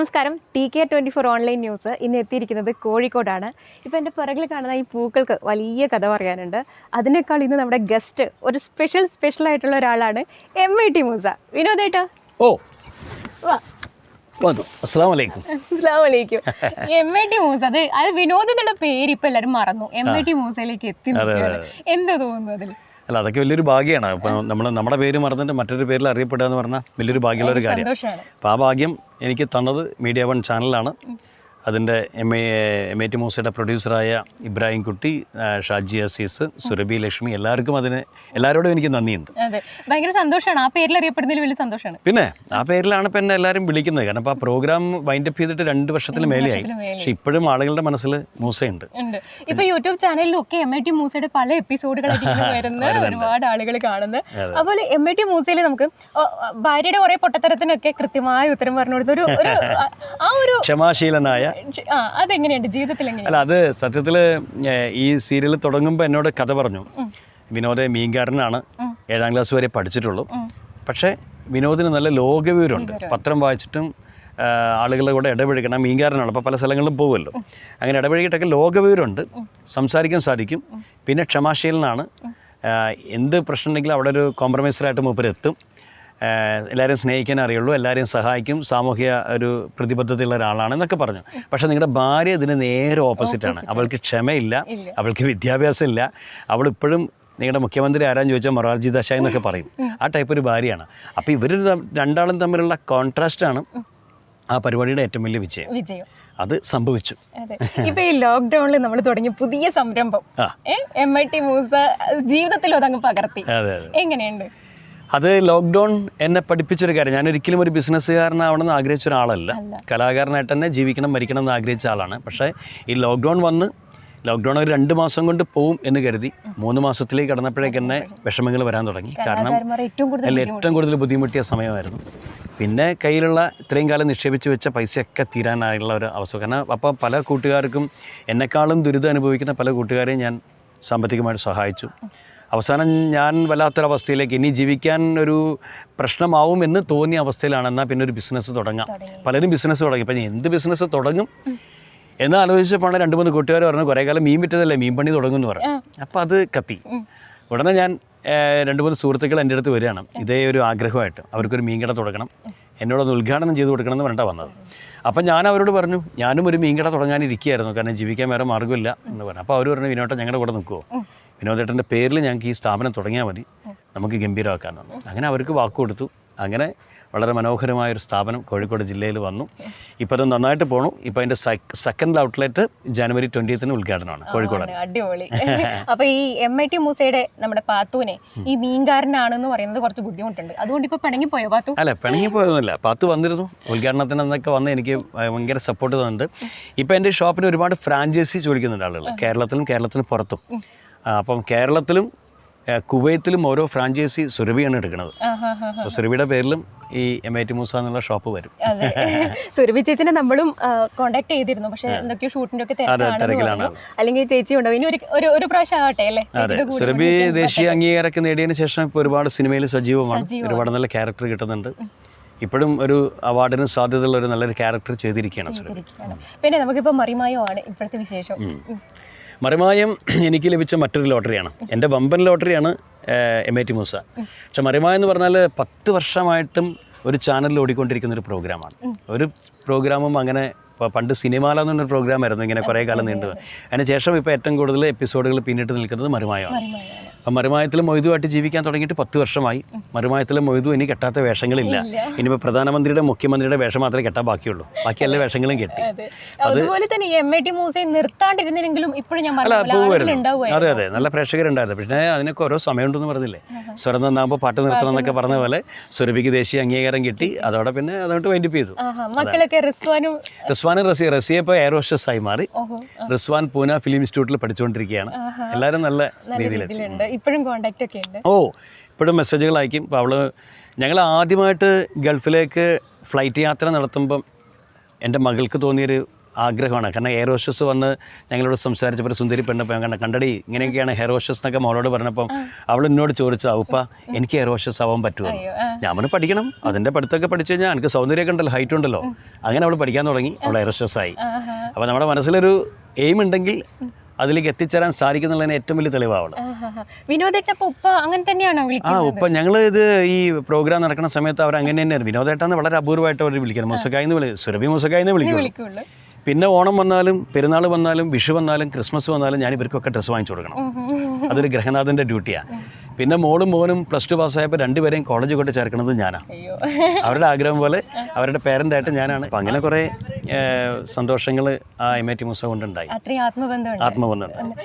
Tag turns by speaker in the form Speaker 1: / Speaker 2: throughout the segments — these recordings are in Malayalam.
Speaker 1: നമസ്കാരം. T K twenty four online news ഇന്ന് എത്തിയിരിക്കുന്നത് കോഴിക്കോടാണ്. ഇപ്പോൾ എന്റെ പിറകിൽ കാണുന്ന ഈ പൂക്കൾക്ക് വലിയ കഥ പറയാനുണ്ട്. അതിനേക്കാൾ ഇന്ന് നമ്മുടെ ഗസ്റ്റ് ഒരു സ്പെഷ്യൽ സ്പെഷ്യൽ ആയിട്ടുള്ള ഒരാളാണ് എം ഐ ടി മൂസ. വിനോദേട്ടാ
Speaker 2: ഓ.
Speaker 1: വാ.
Speaker 2: വന്നു. അസ്സാം വലൈക്കും
Speaker 1: അസ്സലാമലൈക്കും. എം ഐ ടി മൂസ അത് അത് വിനോദ് എന്നുള്ള പേര് ഇപ്പൊ എല്ലാരും മറന്നു. എം ഐ ടി മൂസയിലേക്ക് എത്തി എന്താ തോന്നുന്നു അതിൽ
Speaker 2: അല്ല അതൊക്കെ വലിയൊരു ഭാഗ്യമാണ് ഇപ്പം നമ്മൾ നമ്മുടെ പേര് മറന്നിട്ട് മറ്റൊരു പേരിൽ അറിയപ്പെടുക എന്ന് പറഞ്ഞാൽ വലിയൊരു ഭാഗ്യമുള്ള ഒരു കാര്യം അപ്പോൾ ആ ഭാഗ്യം എനിക്ക് തന്നത് മീഡിയ വൺ ചാനലാണ് അതിന്റെ M A M A T മൂസയുടെ പ്രൊഡ്യൂസറായ ഇബ്രാഹിം കുട്ടി ഷാജി അസീസ് സുരഭി ലക്ഷ്മി എല്ലാവർക്കും അതിന് എല്ലാവരോടും എനിക്ക് നന്ദിയുണ്ട്.
Speaker 1: ഭയങ്കര സന്തോഷമാണ് ആ പേരിൽ അറിയപ്പെടുന്നതിൽ വലിയ സന്തോഷമാണ്
Speaker 2: പിന്നെ ആ പേരിലാണ് ഇപ്പം എന്നെ എല്ലാവരും വിളിക്കുന്നത്. കാരണം അപ്പോൾ ആ പ്രോഗ്രാം വൈൻഡപ്പ് ചെയ്തിട്ട് രണ്ട് വർഷത്തിന് മേലെയായി. പക്ഷെ ഇപ്പോഴും ആളുകളുടെ മനസ്സിൽ മൂസയുണ്ട്.
Speaker 1: ഇപ്പൊ യൂട്യൂബ് ചാനലിലും ഒക്കെ എം ഐ ടി മൂസയുടെ പല എപ്പിസോഡുകൾ വരുന്ന ഒരുപാട് ആളുകൾ കാണുന്നത്. അതുപോലെ എം ഐ ടി മൂസയിൽ നമുക്ക് ഭാര്യയുടെ കുറെ പൊട്ടത്തരത്തിനൊക്കെ കൃത്യമായ ഉത്തരം പറഞ്ഞു കൊടുത്ത ഒരു ആ- ഒരു
Speaker 2: ക്ഷമാശീലനായ
Speaker 1: അതെങ്ങനെയുണ്ട്? ജീവിതത്തിൽ
Speaker 2: അല്ല അത് സത്യത്തിൽ ഈ സീരിയൽ തുടങ്ങുമ്പോൾ എന്നോട് കഥ പറഞ്ഞു. വിനോദ മീൻകാരനാണ്. ഏഴാം ക്ലാസ് വരെ പഠിച്ചിട്ടുള്ളൂ. പക്ഷേ വിനോദിന് നല്ല ലോകവിവരമുണ്ട്. പത്രം വായിച്ചിട്ടും ആളുകളുടെ കൂടെ ഇടപഴകണം. മീൻകാരനാണ്. അപ്പോൾ പല സ്ഥലങ്ങളിലും പോകുമല്ലോ. അങ്ങനെ ഇടപഴകിയിട്ടൊക്കെ ലോകവിവരമുണ്ട്. സംസാരിക്കാൻ സാധിക്കും. പിന്നെ ക്ഷമാശീലനാണ്. എന്ത് പ്രശ്നം ഉണ്ടെങ്കിലും അവിടെ ഒരു കോംപ്രമൈസറായിട്ട് മൂപ്പരെത്തും ഏഹ് എല്ലാവരെയും സ്നേഹിക്കാൻ അറിയുള്ളൂ എല്ലാവരെയും സഹായിക്കും സാമൂഹിക ഒരു പ്രതിബദ്ധതയുള്ള ഒരാളാണ് എന്നൊക്കെ പറഞ്ഞു. പക്ഷേ നിങ്ങളുടെ ഭാര്യ ഇതിന് നേരെ ഓപ്പോസിറ്റാണ് അവൾക്ക് ക്ഷമയില്ല അവൾക്ക് വിദ്യാഭ്യാസം ഇല്ല. അവൾ ഇപ്പോഴും നിങ്ങളുടെ മുഖ്യമന്ത്രി ആരാന്ന് ചോദിച്ചാൽ മൊറാർജി ദശായി എന്നൊക്കെ പറയും. ആ ടൈപ്പ് ഒരു ഭാര്യയാണ്. അപ്പോൾ ഇവർ രണ്ടാളും തമ്മിലുള്ള കോൺട്രാസ്റ്റാണ് ആ പരിപാടിയുടെ ഏറ്റവും വലിയ വിജയം.
Speaker 1: വിജയം.
Speaker 2: അത് സംഭവിച്ചു.
Speaker 1: ഇപ്പൊ ഈ ലോക്ക്ഡൌണിൽ നമ്മൾ തുടങ്ങിയ പുതിയ സംരംഭം. എം ഐ ടി മൂസ ജീവിതത്തിൽ അതങ്ങ് പകർത്തി എങ്ങനെയുണ്ട്?
Speaker 2: അത് ലോക്ക്ഡൗൺ എന്നെ പഠിപ്പിച്ചൊരു കാര്യം. ഞാൻ ഒരിക്കലും ഒരു ബിസിനസ്സുകാരനാവണമെന്ന് ആഗ്രഹിച്ച ഒരാളല്ല. കലാകാരനായിട്ട് തന്നെ ജീവിക്കണം മരിക്കണം എന്ന് ആഗ്രഹിച്ച ആളാണ്. പക്ഷേ ഈ ലോക്ക്ഡൗൺ വന്ന് ലോക്ക്ഡൗൺ ഒരു രണ്ട് മാസം കൊണ്ട് പോവും എന്ന് കരുതി മൂന്ന് മാസത്തിലേക്ക് കടന്നപ്പോഴേക്ക് തന്നെ വിഷമങ്ങൾ വരാൻ തുടങ്ങി. കാരണം
Speaker 1: അല്ല ഏറ്റവും കൂടുതൽ
Speaker 2: ബുദ്ധിമുട്ടിയ സമയമായിരുന്നു. പിന്നെ കയ്യിലുള്ള ഇത്രയും കാലം നിക്ഷേപിച്ച് വെച്ച പൈസയൊക്കെ തീരാനായുള്ള ഒരു അവസ്ഥ. കാരണം അപ്പോൾ പല കൂട്ടുകാർക്കും എന്നെക്കാളും ദുരിതം അനുഭവിക്കുന്ന പല കൂട്ടുകാരെയും ഞാൻ സാമ്പത്തികമായിട്ട് സഹായിച്ചു. അവസാനം ഞാൻ വല്ലാത്തൊരവസ്ഥയിലേക്ക് ഇനി ജീവിക്കാൻ ഒരു പ്രശ്നമാവും എന്ന് തോന്നിയ അവസ്ഥയിലാണ്. എന്നാൽ പിന്നെ ഒരു ബിസിനസ് തുടങ്ങാം. പലരും ബിസിനസ് തുടങ്ങി. ഇപ്പം എന്ത് ബിസിനസ് തുടങ്ങും? എന്ന് ആലോചിച്ചപ്പോഴാണ് രണ്ട് മൂന്ന് കൂട്ടുകാർ പറഞ്ഞു കുറേ കാലം മീൻ വിറ്റതല്ലേ മീൻ പണി തുടങ്ങുമെന്ന് പറഞ്ഞു. അപ്പോൾ അത് കത്തി. ഉടനെ ഞാൻ രണ്ട് മൂന്ന് സുഹൃത്തുക്കൾ എന്റെ അടുത്ത് വരികയാണ്. ഇതേ ഒരു ആഗ്രഹമായിട്ട്. അവർക്കൊരു മീൻകട തുടങ്ങണം. എന്നോടൊന്ന് ഉദ്ഘാടനം ചെയ്ത് കൊടുക്കണം എന്ന് പറഞ്ഞിട്ടാണ് വന്നത്. അപ്പം ഞാൻ അവരോട് പറഞ്ഞു ഞാനും ഒരു മീൻകട തുടങ്ങാനിരിക്കുകയായിരുന്നു. കാരണം ജീവിക്കാൻ വേറെ മാർഗമില്ല എന്ന് പറഞ്ഞു. അപ്പോൾ അവർ പറഞ്ഞു വിനോട്ടം ഞങ്ങളുടെ കൂടെ നിൽക്കുമോ വിനോദേട്ടന്റെ പേരിൽ ഞങ്ങൾക്ക് ഈ സ്ഥാപനം തുടങ്ങിയാൽ മതി. നമുക്ക് ഗംഭീരമാക്കാൻ തന്നു അങ്ങനെ അവർക്ക് വാക്ക് കൊടുത്തു. അങ്ങനെ വളരെ മനോഹരമായ ഒരു സ്ഥാപനം കോഴിക്കോട് ജില്ലയിൽ വന്നു. ഇപ്പോൾ അത് നന്നായിട്ട് പോണു. ഇപ്പോൾ അതിന്റെ സെക്കൻഡ് ഔട്ട്ലെറ്റ് ജനുവരി ട്വന്റീത്തിന് ഉദ്ഘാടനമാണ് കോഴിക്കോട്.
Speaker 1: അടിപൊളി. അപ്പോൾ ഈ എം ഐ ടി മൂസയുടെ നമ്മുടെ പാത്തുവിനെ ഈ മീൻകാരനാണെന്ന് പറയുന്നത് കുറച്ച് ബുദ്ധിമുട്ടുണ്ട്. അതുകൊണ്ട് ഇപ്പോൾ പിണങ്ങി പോയോ പാത്തു?
Speaker 2: അല്ല പിണങ്ങി പോയതൊന്നുമില്ല പാത്തു വന്നിരുന്നു. ഉദ്ഘാടനത്തിന് എന്നൊക്കെ വന്ന് എനിക്ക് ഭയങ്കര സപ്പോർട്ട് തന്നിട്ടുണ്ട്. ഇപ്പോൾ എന്റെ ഷോപ്പിന് ഒരുപാട് ഫ്രാഞ്ചൈസി ചോദിക്കുന്നുണ്ട് ആളുകൾ കേരളത്തിലും കേരളത്തിന് പുറത്തും. അപ്പം കേരളത്തിലും കുവൈത്തിലും ഓരോ ഫ്രാഞ്ചൈസി സുരഭിയാണ് എടുക്കുന്നത്. അപ്പോൾ സുരഭിയുടെ പേരിലും ഈ എം ഐ ടി മൂസ എന്നുള്ള ഷോപ്പ് വരും.
Speaker 1: സുരഭി ചേച്ചിനെ നമ്മളും കോണ്ടാക്ട് ചെയ്തിരുന്നു. പക്ഷേ എന്തൊക്കെയോ ഷൂട്ടിന്റെ ഒക്കെ
Speaker 2: തിരക്കിലാണ്.
Speaker 1: അല്ലെങ്കിൽ ചേച്ചി ഉണ്ടോ? ഇനി ഒരു ഒരു പ്രാവശ്യം ആവട്ടെ അല്ലേ?
Speaker 2: അതെ. സുരഭി ദേശീയ അംഗീകാരമൊക്കെ നേടിയതിന് ശേഷം ഇപ്പോൾ ഒരുപാട് സിനിമയിൽ സജീവമാണ്. ഒരുപാട് നല്ല ക്യാരക്ടർ കിട്ടുന്നുണ്ട്. ഇപ്പോഴും ഒരു അവാർഡിന് സാധ്യതയുള്ള ഒരു നല്ലൊരു ക്യാരക്ടർ ചെയ്തിരിക്കുകയാണ്.
Speaker 1: പിന്നെ നമുക്കിപ്പോൾ മറിമായോ ആണ് ഇപ്പോഴത്തെ വിശേഷം.
Speaker 2: മറിമായം എനിക്ക് ലഭിച്ച മറ്റൊരു ലോട്ടറിയാണ്. എന്റെ വമ്പൻ ലോട്ടറിയാണ് എം എ ടി മൂസ. പക്ഷെ മറിമായം എന്ന് പറഞ്ഞാൽ പത്ത് വർഷമായിട്ടും ഒരു ചാനലിൽ ഓടിക്കൊണ്ടിരിക്കുന്ന ഒരു പ്രോഗ്രാമാണ്. ഒരു പ്രോഗ്രാമും അങ്ങനെ ഇപ്പോൾ പണ്ട് സിനിമാല എന്ന് പറഞ്ഞൊരു പ്രോഗ്രാം ആയിരുന്നു ഇങ്ങനെ കുറേ കാലം നീണ്ടു അതിന് ശേഷം ഇപ്പോൾ ഏറ്റവും കൂടുതൽ എപ്പിസോഡുകൾ പിന്നിട്ട് നിൽക്കുന്നത് മറിമായമാണ്. അപ്പം മരുമായത്തിലും മൊയ്തുമായിട്ട് ജീവിക്കാൻ തുടങ്ങിയിട്ട് പത്ത് വർഷമായി. മരുമായത്തിലും മൊയ്തു ഇനി കെട്ടാത്ത വേഷങ്ങളില്ല. ഇനിയിപ്പോൾ പ്രധാനമന്ത്രിയുടെ മുഖ്യമന്ത്രിയുടെ വേഷം മാത്രമേ കെട്ടാൻ ബാക്കിയുള്ളൂ ബാക്കി എല്ലാ വേഷങ്ങളും കെട്ടി.
Speaker 1: അതെ. അതുപോലെ തന്നെ എം എ ടി മൂസയെ നിർത്താണ്ടിരുന്നെങ്കിലും ഇപ്പോഴും ഞാൻ
Speaker 2: അതെ അതെ. നല്ല പ്രേക്ഷകരുണ്ടായിരുന്നു. പിന്നെ അതിനൊക്കെ ഓരോ സമയമുണ്ടെന്ന് പറഞ്ഞില്ലേ? സ്വരം നന്നാകുമ്പോൾ പാട്ട് നിർത്തണം എന്നൊക്കെ പറഞ്ഞ പോലെ സുരഭിക്ക് ദേശീയ അംഗീകാരം കിട്ടി. അതോടെ പിന്നെ അതോട്ട് വൈൻഡപ്പ് ചെയ്തു.
Speaker 1: മക്കളൊക്കെ റിസ്വാനും
Speaker 2: റിസ്വാനും റസിയ റസിയ ഇപ്പോൾ എയർ ഹോസ്റ്റസ് ആയി മാറി റിസ്വാൻ പൂന ഫിലിം ഇൻസ്റ്റിറ്റ്യൂട്ടിൽ പഠിച്ചുകൊണ്ടിരിക്കുകയാണ്. എല്ലാവരും നല്ല രീതിയിലെത്തി
Speaker 1: ഇപ്പോഴും കോണ്ടാക്ട് ഒക്കെ ഉണ്ട്.
Speaker 2: ഓ ഇപ്പോഴും മെസ്സേജുകൾ അയക്കും. അപ്പോൾ അവൾ ഞങ്ങൾ ആദ്യമായിട്ട് ഗൾഫിലേക്ക് ഫ്ലൈറ്റ് യാത്ര നടത്തുമ്പം എന്റെ മകൾക്ക് തോന്നിയൊരു ആഗ്രഹമാണ്. കാരണം എയർ ഹോസ്റ്റസ് വന്ന് ഞങ്ങളോട് സംസാരിച്ചപ്പോൾ സുന്ദരി പെണ്ണപ്പോൾ കണ്ട കണ്ടടി ഇങ്ങനെയൊക്കെയാണ് ഹെയർ ഹോസ്റ്റസ് എന്നൊക്കെ മോളോട് പറഞ്ഞപ്പം അവൾ എന്നോട് ചോദിച്ചു ഉപ്പ എനിക്ക് എയർ ഹോസ്റ്റസ് ആവാൻ പറ്റുമോ? ഞാൻ പറഞ്ഞു പഠിക്കണം. അതിന്റെ പഠിത്തമൊക്കെ പഠിച്ചു കഴിഞ്ഞാൽ എനിക്ക് സൗന്ദര്യമൊക്കെ ഉണ്ടല്ലോ ഹൈറ്റ് ഉണ്ടല്ലോ. അങ്ങനെ അവൾ പഠിക്കാൻ തുടങ്ങി. അവൾ എയർ ഹോസ്റ്റസ് ആയി. അപ്പോൾ നമ്മുടെ മനസ്സിലൊരു എയിം ഉണ്ടെങ്കിൽ അതിലേക്ക് എത്തിച്ചേരാൻ സാധിക്കുന്നുള്ളതിന് ഏറ്റവും വലിയ തെളിവാണ്
Speaker 1: വിനോദേട്ടൻ ഉപ്പ അങ്ങനെ തന്നെയാണോ
Speaker 2: ആ ഉപ്പ ഞങ്ങൾ ഇത് ഈ പ്രോഗ്രാം നടക്കുന്ന സമയത്ത് അവർ അങ്ങനെ തന്നെയാണ് വിനോദേട്ടാന്ന് വളരെ അപൂർവമായിട്ട് അവർ വിളിക്കുന്നത് മുസക്കായി എന്ന് വിളിക്കും സുരഭി മുസക്കായി എന്ന് വിളിക്കും
Speaker 1: വിളിക്കുള്ളൂ.
Speaker 2: പിന്നെ ഓണം വന്നാലും പെരുന്നാൾ വന്നാലും വിഷു വന്നാലും ക്രിസ്മസ് വന്നാലും ഞാൻ ഇവർക്കൊക്കെ ഡ്രസ്സ് വാങ്ങിച്ചു കൊടുക്കണം. അതൊരു ഗ്രഹനാഥന്റെ ഡ്യൂട്ടിയാണ് പിന്നെ മോളും മോനും പ്ലസ് ടു പാസ്സായപ്പോൾ രണ്ടുപേരെയും കോളേജ് കൊണ്ട് ചേർക്കുന്നത് ഞാനാണ് അവരുടെ ആഗ്രഹം പോലെ അവരുടെ പേരന്റായിട്ട് ഞാനാണ്. അപ്പം അങ്ങനെ കുറേ സന്തോഷങ്ങൾ ആ എം ഐ ടി മുസ കൊണ്ടുണ്ടായി
Speaker 1: അത്രയും ആത്മബന്ധമുണ്ട്.
Speaker 2: ആത്മബന്ധമുണ്ട്.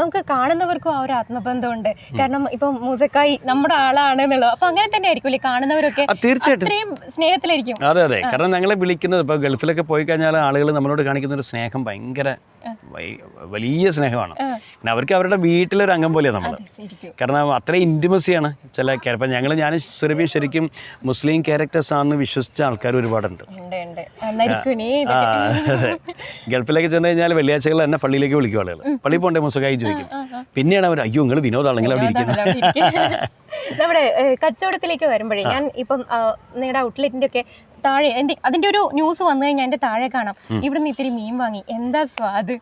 Speaker 1: നമുക്ക് കാണുന്നവർക്കും ആ ഒരു ആത്മബന്ധമുണ്ട്. കാരണം ഇപ്പൊ മൂസക്കായി നമ്മുടെ ആളാണ് എന്നുള്ളത്. അപ്പൊ അങ്ങനെ തന്നെ ആയിരിക്കും കാണുന്നവരൊക്കെ
Speaker 2: തീർച്ചയായിട്ടും.
Speaker 1: സ്നേഹത്തിലായിരിക്കും.
Speaker 2: അതെ അതെ. കാരണം ഞങ്ങളെ വിളിക്കുന്നത് ഇപ്പൊ ഗൾഫിലൊക്കെ പോയി കഴിഞ്ഞാൽ ആളുകൾ നമ്മളോട് കാണിക്കുന്ന ഒരു സ്നേഹം ഭയങ്കര വലിയ സ്നേഹമാണ്. പിന്നെ അവർക്ക് അവരുടെ വീട്ടിലൊരു അംഗം പോലെയാണ് നമ്മൾ കാരണം അത്രയും ഇന്റിമസിയാണ് ചില ഇപ്പം ഞങ്ങൾ ഞാൻ സുരഭി ശരിക്കും മുസ്ലിം ക്യാരക്ടേഴ്സ് ആണെന്ന് വിശ്വസിച്ച ആൾക്കാർ ഒരുപാടുണ്ട്. ഗൾഫിലേക്ക് ചെന്ന് കഴിഞ്ഞാൽ വെള്ളിയാഴ്ചകൾ തന്നെ പള്ളിയിലേക്ക് വിളിക്കും ആളുകൾ പള്ളി പോണ്ടേ മുസുഖായി ചോദിക്കും. പിന്നെയാണ് അവർ അയ്യോ നിങ്ങൾ വിനോദാണെങ്കിൽ അവിടെ ഇരിക്കുന്നത്
Speaker 1: നമ്മുടെ കച്ചവടത്തിലേക്ക് വരുമ്പോഴേ ഞാൻ ഇപ്പം നിങ്ങളുടെ ഔട്ട്ലെറ്റിന്റെ ഒക്കെ താഴെ എന്റെ അതിന്റെ ഒരു ന്യൂസ് വന്നു കഴിഞ്ഞാൽ എന്റെ താഴെ കാണാം. ഇവിടുന്ന് ഇത്തിരി മീൻ വാങ്ങി. എന്താ സ്വാദ്?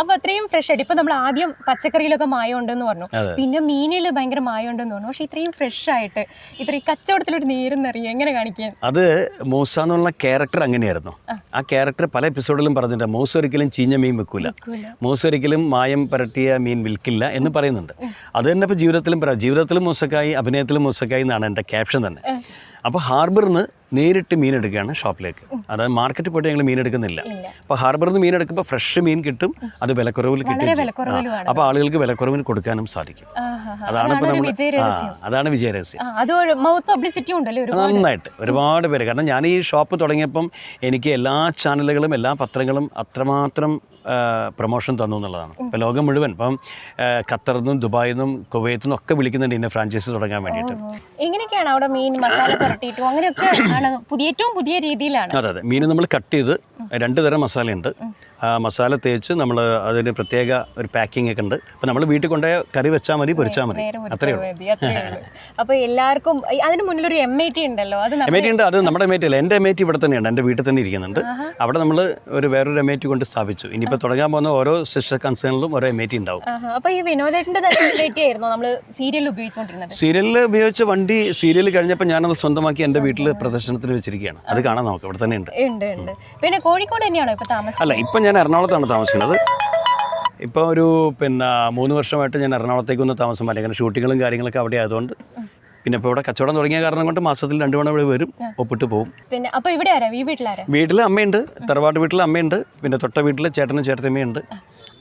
Speaker 1: അപ്പൊ അത്രയും ഫ്രഷ് ആയിട്ട്. ഇപ്പൊ നമ്മൾ ആദ്യം പച്ചക്കറിയിലൊക്കെ മായമുണ്ടെന്ന് പറഞ്ഞു. പിന്നെ മീനിൽ ഭയങ്കര മായമുണ്ടെന്ന് പറഞ്ഞു. പക്ഷെ ഇത്രയും ഫ്രഷ് ആയിട്ട് ഇത്രയും കച്ചവടത്തിലൊരു നേരെന്നറിയാം എങ്ങനെ കാണിക്കാൻ?
Speaker 2: അത് മൂസ എന്നുള്ള ക്യാരക്ടർ അങ്ങനെയായിരുന്നു. ആ. ക്യാരക്ടർ പല എപ്പിസോഡിലും പറഞ്ഞിട്ടുണ്ട്. മൂസ ഒരിക്കലും ചീഞ്ഞ മീൻ വെക്കൂല. മൂസ ഒരിക്കലും മായം പരട്ടിയ മീൻ വിൽക്കില്ല എന്ന് പറയുന്നുണ്ട്. അത് തന്നെ ഇപ്പോൾ ജീവിതത്തിലും പറയാം ജീവിതത്തിലും മൂസക്കായി അഭിനയത്തിലും മൂസക്കായി എന്നാണ് എന്റെ ക്യാപ്ഷൻ തന്നെ. അപ്പോൾ ഹാർബറിൽ നിന്ന് നേരിട്ട് മീൻ എടുക്കുകയാണ് ഷോപ്പിലേക്ക്. അതായത് മാർക്കറ്റിൽ പോയിട്ട് ഞങ്ങൾ മീൻ എടുക്കുന്നില്ല. അപ്പോൾ ഹാർബറിൽ നിന്ന് മീൻ എടുക്കുമ്പോൾ ഫ്രഷ് മീൻ കിട്ടും അത് വിലക്കുറവിൽ കിട്ടും. അപ്പോൾ ആളുകൾക്ക് വിലക്കുറവിന് കൊടുക്കാനും സാധിക്കും. അതാണ് ഇപ്പോൾ
Speaker 1: അതാണ്
Speaker 2: നമ്മൾ അതാണ് വിജയരഹസ്യം. നന്നായിട്ട് ഒരുപാട് പേര്. കാരണം ഞാൻ ഈ ഷോപ്പ് തുടങ്ങിയപ്പം എനിക്ക് എല്ലാ ചാനലുകളും എല്ലാ പത്രങ്ങളും അത്രമാത്രം പ്രൊമോഷൻ തന്നു എന്നുള്ളതാണ്. ഇപ്പോൾ ലോകം മുഴുവൻ. ഇപ്പം ഖത്തറിൽ നിന്നും ദുബായിൽ നിന്നും കുവൈത്തിൽ നിന്നും ഒക്കെ വിളിക്കുന്നുണ്ട് ഇന്ന ഫ്രാഞ്ചൈസി തുടങ്ങാൻ വേണ്ടിയിട്ട്.
Speaker 1: എങ്ങനെയൊക്കെയാണ് അവിടെ മീൻ മസാല പുരട്ടിയിട്ടും? അങ്ങനെയൊക്കെ പുതിയ ഏറ്റവും പുതിയ രീതിയിലാണ്.
Speaker 2: അതെ അതെ. മീൻ നമ്മൾ കട്ട് ചെയ്ത് രണ്ട് തരം മസാലയുണ്ട്. മസാല തേച്ച് നമ്മൾ അതിന് പ്രത്യേക ഒരു പാക്കിംഗ് ഒക്കെ ഉണ്ട്. അപ്പോൾ നമ്മൾ വീട്ടിൽ കൊണ്ടുപോയി കറി വെച്ചാൽ മതി പൊരിച്ചാൽ മതി. അത്രയേ ഉള്ളൂ.
Speaker 1: മതി, അത്രയേ ഉള്ളൂ. അപ്പൊ എല്ലാവർക്കും അതിന് മുന്നിൽ ഒരു എം ഐ ടി ഉണ്ടല്ലോ അത് എം
Speaker 2: ഐ ടി ഉണ്ട് അത് നമ്മുടെ എം ഐ ടി അല്ല. എന്റെ എം ഐ ടി ഇവിടെ തന്നെയുണ്ട് എന്റെ വീട്ടിൽ തന്നെ ഇരിക്കുന്നുണ്ട്. അവിടെ നമ്മൾ ഒരു വേറൊരു എം ഐ ടി കൊണ്ട് സ്ഥാപിച്ചു. ഇനിയിപ്പോൾ തുടങ്ങാൻ പോകുന്ന ഓരോ സിസ്റ്റർ കൺസേണിലും ഓരോ എം ഐ
Speaker 1: ടി ഉണ്ടാവും. അപ്പോൾ ഈ വിനോദേട്ടന്റെ ആയിരുന്നു നമ്മൾ സീരിയൽ ഉപയോഗിച്ചുകൊണ്ടിരുന്നത്
Speaker 2: സീരിയലിൽ ഉപയോഗിച്ച വണ്ടി സീരിയൽ കഴിഞ്ഞപ്പോൾ ഞാനത് സ്വന്തമാക്കി എന്റെ വീട്ടിൽ പ്രദർശനത്തിന് വെച്ചിരിക്കുകയാണ്. അത് കാണാൻ നമുക്ക് ഇവിടെ തന്നെ ഉണ്ട്
Speaker 1: ഉണ്ട്. ഉണ്ട് പിന്നെ കോഴിക്കോട് തന്നെയാണോ ഇപ്പോൾ താമസം
Speaker 2: അല്ല ഇപ്പം ഞാൻ എറണാകുളത്താണ് താമസിക്കുന്നത്. ഇപ്പോൾ ഒരു പിന്നെ മൂന്ന് വർഷമായിട്ട് ഞാൻ എറണാകുളത്തേക്ക് ഒന്ന് താമസം മാറ്റി. കാരണം ഷൂട്ടിങ്ങും കാര്യങ്ങളൊക്കെ അവിടെ ആയതുകൊണ്ട് പിന്നെ ഇപ്പോൾ ഇവിടെ കച്ചവടം തുടങ്ങിയ കാരണം കൊണ്ട് മാസത്തിൽ രണ്ടു തവണ ഇവിടെ വരും ഒപ്പിട്ട് പോകും
Speaker 1: പിന്നെ അപ്പോൾ ഇവിടെ ആരാ? വീട്ടിലാരാ?
Speaker 2: വീട്ടിൽ അമ്മയുണ്ട് തറവാട് വീട്ടിൽ അമ്മയുണ്ട് പിന്നെ തൊട്ട വീട്ടിൽ ചേട്ടനും ചേട്ടത്തമ്മയുണ്ട്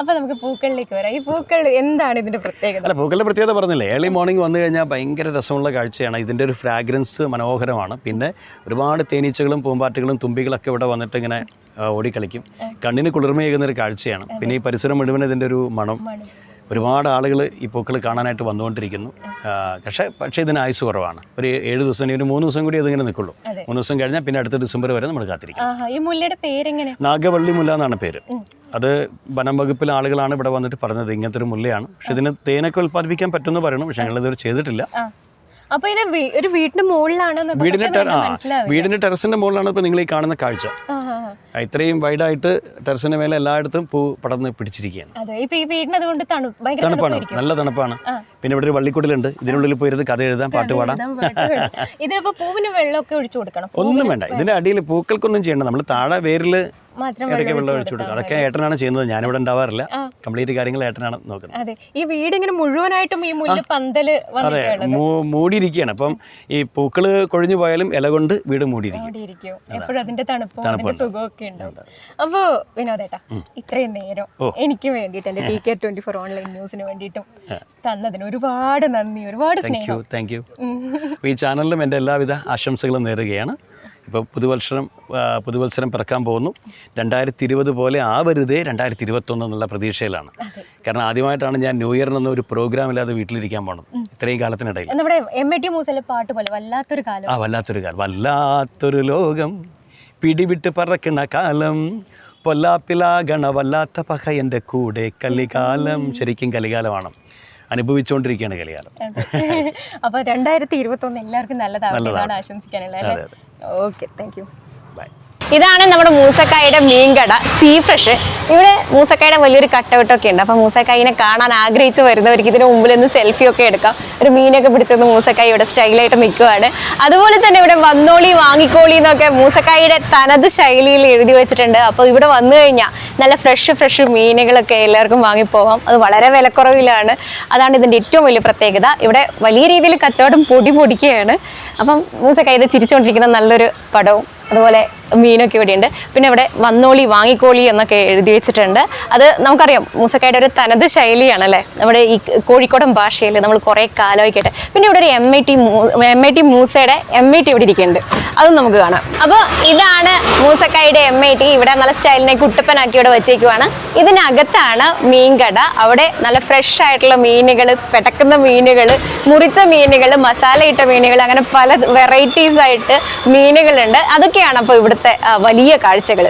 Speaker 1: അപ്പൊ നമുക്ക് പൂക്കളിലേക്ക് വരാം. ഈ പൂക്കൾ എന്താണ് ഇതിന്റെ പ്രത്യേകത?
Speaker 2: അല്ല പൂക്കളുടെ പ്രത്യേകത പറഞ്ഞില്ലേ? ഏർലി മോർണിംഗ് വന്നു കഴിഞ്ഞാൽ ഭയങ്കര രസമുള്ള കാഴ്ചയാണ്. ഇതിന്റെ ഒരു ഫ്രാഗ്രൻസ് മനോഹരമാണ്. പിന്നെ ഒരുപാട് തേനീച്ചകളും പൂമ്പാറ്റകളും തുമ്പികളൊക്കെ ഇവിടെ വന്നിട്ട് ഇങ്ങനെ ഓടിക്കളിക്കും. കണ്ണിന് കുളിർമയേകുന്ന ഒരു കാഴ്ചയാണ്. പിന്നെ ഈ പരിസരം മുഴുവൻ ഇതിന്റെ ഒരു മണം. ഒരുപാട് ആളുകൾ ഈ പൂക്കൾ കാണാനായിട്ട് വന്നുകൊണ്ടിരിക്കുന്നു. പക്ഷേ പക്ഷേ ഇതിന് ആയുസ് കുറവാണ്. ഒരു ഏഴ് ദിവസം ഇനി ഒരു മൂന്ന് ദിവസം കൂടി അതിങ്ങനെ നിൽക്കുള്ളൂ. മൂന്ന് ദിവസം കഴിഞ്ഞാൽ പിന്നെ അടുത്ത ഡിസംബർ വരെ നമ്മൾ കാത്തിരിക്കും.
Speaker 1: ഈ മുല്ലയുടെ പേരെങ്ങനെ?
Speaker 2: നാഗവള്ളി മുല്ല എന്നാണ് പേര്. അത് വനം വകുപ്പിലെ ആളുകളാണ് ഇവിടെ വന്നിട്ട് പറഞ്ഞത്. ഇങ്ങനത്തെ ഒരു മുല്ലയാണ്. പക്ഷെ ഇതിന് തേനൊക്കെ ഉൽപ്പാദിപ്പിക്കാൻ പറ്റുമെന്ന് പറയണം. പക്ഷെ ഞങ്ങളിതുവരെ ചെയ്തിട്ടില്ല.
Speaker 1: അപ്പൊ ഇത് ഒരു വീടിന്റെ മുകളിലാണ്
Speaker 2: വീടിന്റെ വീടിന്റെ ടെറസിന്റെ മുകളിലാണ് ഇപ്പൊ നിങ്ങൾ ഈ കാണുന്ന കാഴ്ച. ഇത്രയും വൈഡായിട്ട് ടെറസിന്റെ മേലെ എല്ലായിടത്തും പൂ പടർന്ന് പിടിച്ചിരിക്കുകയാണ്. തണുപ്പാണ്. നല്ല തണുപ്പാണ്. പിന്നെ ഇവിടെ ഒരു വള്ളിക്കുടലുണ്ട്. ഇതിനുള്ളിൽ പോയിരുന്ന് കഥ എഴുതാൻ പാട്ട് പാടാം.
Speaker 1: ഇതിനിപ്പോ പൂവിന് വെള്ളമൊക്കെ ഒഴിച്ചു കൊടുക്കണം.
Speaker 2: ഒന്നും വേണ്ട. ഇതിന്റെ അടിയിൽ പൂക്കൾക്കൊന്നും ചെയ്യണ്ട. നമ്മൾ താഴെ വേരിൽ
Speaker 1: മാത്രം
Speaker 2: ഇടയ്ക്ക്
Speaker 1: വെള്ളം ഒഴിച്ചു
Speaker 2: അതൊക്കെ ഏട്ടനാണ് ചെയ്യുന്നത്. ഞാനിവിടെ ഉണ്ടാവാറില്ല. കംപ്ലീറ്റ് കാര്യങ്ങൾ ഏട്ടനാണ് നോക്കുന്നത്.
Speaker 1: അതെ. ഈ വീട് ഇങ്ങനെ മുഴുവനായിട്ടും ഈ മുല്ല പന്തൽ
Speaker 2: അതെ. മൂടിയിരിക്കുകയാണ്. അപ്പം ഈ പൂക്കൾ കൊഴിഞ്ഞു പോയാലും ഇല കൊണ്ട് വീട് മൂടിയിരിക്കും.
Speaker 1: എപ്പോഴും അതിന്റെ തണുപ്പും അതിന്റെ സുഖമൊക്കെ ഉണ്ടാവും അപ്പോ വിനോദേട്ടാ ഇത്രയും നേരം എനിക്ക് വേണ്ടിട്ട് എന്റെ T K twenty four online ന്യൂസിന് വേണ്ടിയിട്ടും തന്നതിന് ഒരുപാട് നന്ദി ഒരുപാട് സ്നേഹം.
Speaker 2: താങ്ക് യു ഈ ചാനലിലും എന്റെ എല്ലാവിധ ആശംസകളും നേരുകയാണ്. ഇപ്പോൾ പുതുവത്സരം പുതുവത്സരം പിറക്കാൻ പോകുന്നു. രണ്ടായിരത്തി ഇരുപത് പോലെ ആവരുതേ രണ്ടായിരത്തി ഇരുപത്തൊന്ന് എന്നുള്ള പ്രതീക്ഷയിലാണ്. കാരണം ആദ്യമായിട്ടാണ് ഞാൻ ന്യൂ ഇയറിനൊന്നും ഒരു പ്രോഗ്രാം ഇല്ലാതെ വീട്ടിലിരിക്കാൻ പോകണം ഇത്രയും കാലത്തിനിടയിൽ.
Speaker 1: നമ്മുടെ എം എ ടി മൂസലെ പാട്ട് പോലെ വല്ലാത്തൊരു കാലം.
Speaker 2: ആ വല്ലാത്തൊരു കാലം. വല്ലാത്തൊരു ലോകം. പിടിവിട്ട് പറക്കണ കാലം. പൊല്ലാപ്പിലാകണ വല്ലാത്ത പക എന്റെ കൂടെ കലികാലം. ശരിക്കും കലികാലമാണ്. അനുഭവിച്ചുകൊണ്ടിരിക്കുകയാണ് കലികാലം.
Speaker 3: അപ്പോൾ രണ്ടായിരത്തി ഇരുപത്തൊന്ന് എല്ലാവർക്കും നല്ലതാണ്. ആശംസിക്കാനുള്ളത്
Speaker 2: അതെ,
Speaker 3: അല്ലേ ഓക്കെ താങ്ക് യു
Speaker 2: ബൈ
Speaker 1: ഇതാണ് നമ്മുടെ മൂസക്കായുടെ മീൻകട സീ ഫ്രഷ് ഇവിടെ മൂസക്കായുടെ വലിയൊരു കട്ടൗട്ടൊക്കെ ഉണ്ട്. അപ്പോൾ മൂസക്കായിനെ കാണാൻ ആഗ്രഹിച്ച് വരുന്നവർക്ക് ഇതിന് മുമ്പിൽ നിന്ന് സെൽഫി ഒക്കെ എടുക്കാം. ഒരു മീനൊക്കെ പിടിച്ചത് മൂസക്കായ ഇവിടെ സ്റ്റൈലായിട്ട് നിൽക്കുവാണ്. അതുപോലെ തന്നെ ഇവിടെ വന്നോളി വാങ്ങിക്കോളി എന്നൊക്കെ മൂസക്കായുടെ തനത് ശൈലിയിൽ എഴുതി വെച്ചിട്ടുണ്ട്. അപ്പോൾ ഇവിടെ വന്നു കഴിഞ്ഞാൽ നല്ല ഫ്രഷ് ഫ്രഷ് മീനുകളൊക്കെ എല്ലാവർക്കും വാങ്ങിപ്പോവാം. അത് വളരെ വിലക്കുറവിലാണ്. അതാണ് ഇതിന്റെ ഏറ്റവും വലിയ പ്രത്യേകത. ഇവിടെ വലിയ രീതിയിൽ കച്ചവടം പൊടി പൊടിക്കുകയാണ്. അപ്പം മൂസക്കായി ഇത് ചിരിച്ചുകൊണ്ടിരിക്കുന്ന നല്ലൊരു പടവും. അതുപോലെ മീനൊക്കെ ഇവിടെയുണ്ട്. പിന്നെ ഇവിടെ വന്നോളി വാങ്ങിക്കോളി എന്നൊക്കെ എഴുതി വെച്ചിട്ടുണ്ട്. അത് നമുക്കറിയാം മൂസക്കായുടെ ഒരു തനത് ശൈലിയാണല്ലേ? നമ്മുടെ ഈ കോഴിക്കോടൻ ഭാഷയിൽ നമ്മൾ കുറേ കാലമായിക്കട്ടെ പിന്നെ ഇവിടെ ഒരു M I T M I T മൂസയുടെ M I T ഇവിടെ ഇരിക്കുന്നുണ്ട്. അതും നമുക്ക് കാണാം. അപ്പോൾ ഇതാണ് മൂസക്കായുടെ എം ഐ ടി ഇവിടെ നല്ല സ്റ്റൈലിനെ കുട്ടപ്പനാക്കി ഇവിടെ വെച്ചേക്കുവാണ്. ഇതിനകത്താണ് മീൻകട. അവിടെ നല്ല ഫ്രഷ് ആയിട്ടുള്ള മീനുകൾ പെടക്കുന്ന മീനുകൾ മുറിച്ച മീനുകൾ മസാല ഇട്ട മീനുകൾ അങ്ങനെ പല വെറൈറ്റീസ് ആയിട്ട് മീനുകളുണ്ട്. അതൊക്കെയാണ് അപ്പോൾ ഇവിടുത്തെ വലിയ കാഴ്ചകൾ